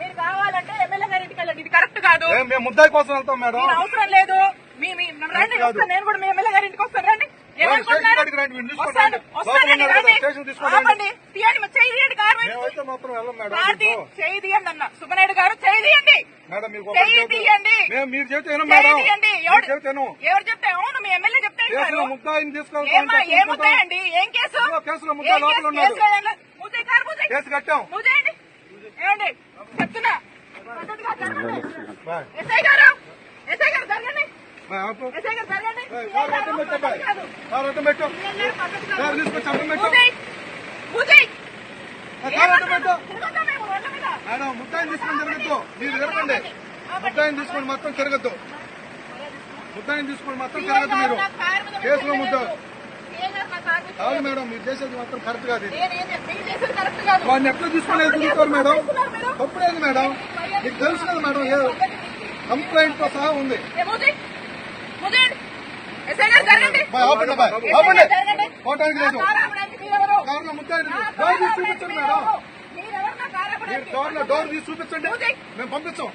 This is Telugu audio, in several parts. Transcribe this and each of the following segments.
మీరు కావాలంటే ఎమ్మెల్యే గారి ఇంటికి వెళ్ళండి. ఇది కరెక్ట్ కాదు. మేము ముద్దాయి కోసం వెళ్తాం మేడం. మీరు అవసరం లేదు. మీ మీ రండి కాదు. వస్తాను. నేను కూడా మీ ఎమ్మెల్యే గారి ఇంటికి వస్తాను. రండి. వస్తాను. వస్తానండి తీయండి చేయి తీయండి కారు. చేయి తీయండి అన్న. సుబ్బనాయుడు గారు చేయి తీయండి. చేయి మీరు ఎవరు చెప్తే అవును మీ ఎమ్మెల్యే చెప్తే ఏం కేసు ముద్దాయి ఏం. ముద్దాయి ముద్దాయి. కట్టాం. ముద్దాయండి. ఏమండి? చెప్తున్నా. పద్ధతిగా జరగండి. ఎస్ఐ గారు ఎస్ఐ జరగండి. ఎస్ఐ జరగండి? మేడం ముద్దాయిని తీసుకొని తిరగద్దు మీరు తిరగండి. ముద్దాయిని తీసుకొని మొత్తం తిరగద్దు. ముద్దాయిని తీసుకొని మొత్తం తిరగద్దు మీరు. కేసులో మీరు ముద్ద సీఏ గారు నా కారు మీద కాదు మేడం మీరు చేసేది మాత్రం కరెక్ట్ కాదు. వాడిని ఎట్లా తీసుకుని తిరుగుతారు మేడం? తప్పుడేది మేడం. మీకు తెలుసు కదా మేడం ఏ కంప్లైంట్తో సహా ఉంది. ఆపండి బాయ్ ఎస్ఐ ఆపండి గారు జరగండి. పోవటానికి లేదు. నా కారు డోర్లో డోర్ తీసి చూపించండి. మేము మొత్తం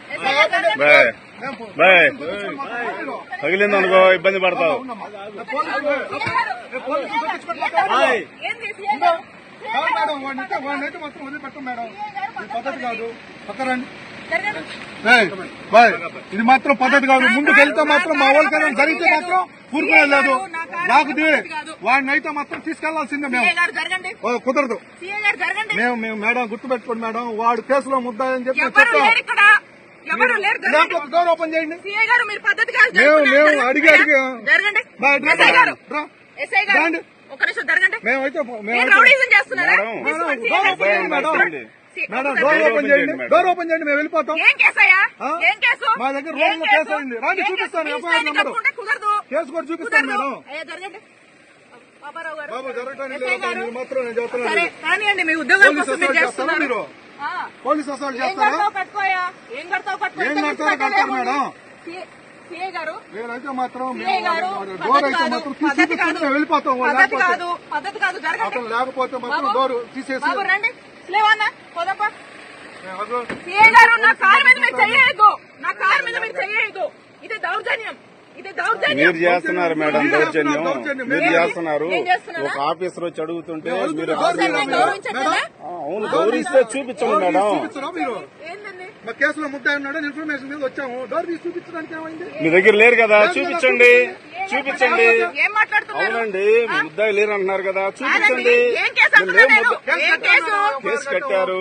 పంపిలో. తగిలిందనుకో ఇబ్బంది పడతావు. మేడం వాడిని అయితే వాడిని అయితే మాత్రం వదిలిపెట్టం మేడం. ఇది పద్ధతి కాదు. పక్కరండి. బాయ్ ఇది మాత్రం పద్ధతి కాదు. ముందుకు వెళ్తే మాత్రం మా వాళ్ళకైనా జరిగితే మాత్రం ఊరుకునే లేదు లాగుది వాడిని అయితే మాత్రం తీసుకెళ్ళాల్సిందే మేము. కుదరదు. మేము మేము మేడం గుర్తుపెట్టుకోండి మేడం. వాడు కేసులో ముద్దాయని చెప్పి డోర్ ఓపెన్ చేయండి. మేము- అడిగి అడిగి- మేమైతే మేడం, డోర్ ఓపెన్ చేయండి చేయండి. డోర్. ఓపెన్ మేము వెళ్ళిపోతాం. మా దగ్గర రోజులో కేసు? అయింది. రండి, చూపిస్తాను? FIR number. కేసు కూడా చూపిస్తాను. మేడం. బాబు జరగటానికి మాత్రం నేను మీ ఉద్యోగం కోసం మీరు చేస్తారా చేస్తున్నారు. మీరు. పోలీస్ అసలు చేస్తారా? ఏం కడతావు కడతారో. మేడం. సీ- సీఏ గారు. నేనైతే మాత్రం డోర్ అయితే మాత్రం వెళ్ళిపోతాం కాదు పద్ధతి కాదు లేకపోతే మాత్రం డోర్ తీసేసి రండి. లేవన్నా పోదప్పా. మేము అదో- సీఏ గారు నా కారు మీద మీరు నా కారు మీద మీరు ఇది దౌర్జన్యం ఇది దౌర్జన్యం మీరు చేస్తున్నారు మేడం మీరు దౌర్జన్యం. మీరు చేస్తున్నారు? ఒక ఆఫీసర్ వచ్చి అడుగుతుంటే మీరు అవును గౌరవిస్తే చూపించండి మేడం. మా కేసులో ముద్ద ఉన్నాడు ఇన్ఫర్మేషన్ మీద వచ్చాము. డోర్ తీసి చూపించడానికి ఏమైంది? మీ దగ్గర లేరు కదా చూపించండి. చూపించండి. ఏం మాట్లాడుతున్నారు? అవునండి మీ ముద్దాయి లేరు అంటున్నారు కదా చూపించండి. కట్టారు.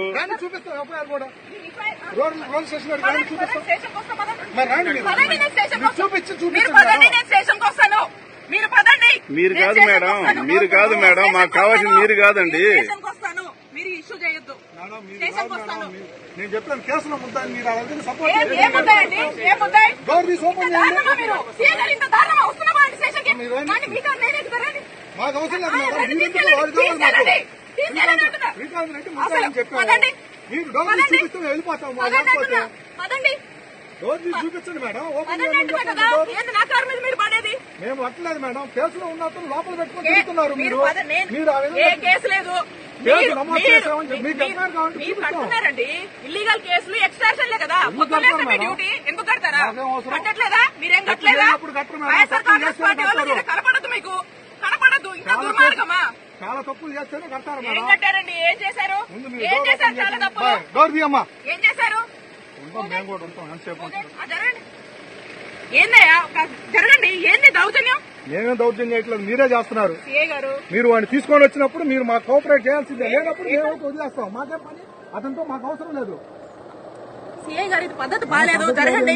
మరి కాదు మేడం. మీరు కాదు మేడం మాకు కావాల్సింది వస్తాను. మీరు కాదండి. నేను చెప్పాను కేసులో ముద్ద మీరు అలాగే సపోర్ట్ చేయండి. మాకు అవసరం లేదు మేడం. శ్రీకాంత్ రెడ్డి చెప్పాము పదండి. మీరు డోర్. చూపిస్తే మేము వెళ్ళిపోతాం పదండి లేకపోతే అంటున్నా. పదండి. డోర్ చూపించండి మేడం. ఓపెన్ కదా. మేము అట్లేదు మేడం. కేసులో ఉన్నప్పుడు లోపల పెట్టుకొని తిరుగుతున్నారు మీరు మీరు. ఆ విధంగా కేసు లేదు. కడుతున్నారండి. ఇల్లీగల్ కేసులు కదా. కడతారు మీ మేడం? డ్యూటీ. ఎందుకు కడతారా? కట్టట్లేదా? మీరేం కట్టలేదా. వైఎస్ఆర్ తప్పులు కాంగ్రెస్ చేస్తేనే పార్టీ వాళ్ళు కడతారు. చాలా తప్పులు చేస్తేనే కడతారు ఏం కట్టారండి? ఏం చేశారు? ఏం చేశారు? ఓపెన్ చాలా చేయండి. తప్పులు. బాయ్. డోర్ తీయమ్మా. ఏం చేశారు? మేము కూడా ఉంటాం. ఎంతసేపు ఏందయ్యా? జరగండి. ఏంది దౌర్జన్యం? మేమేం దౌర్జన్యం చేయట్లేదు? మీరే చేస్తున్నారు. సిఏ మీరు వాడిని తీసుకొని వచ్చినప్పుడు మీరు మాకు కోఆపరేట్ చేయాల్సిందే. లేనప్పుడు మేము వదిలేస్తాం. మాకేం పని? అతనితో మాకు అవసరం లేదు. సిఐ గారు పద్ధతి బాగాలేదు జరగండి.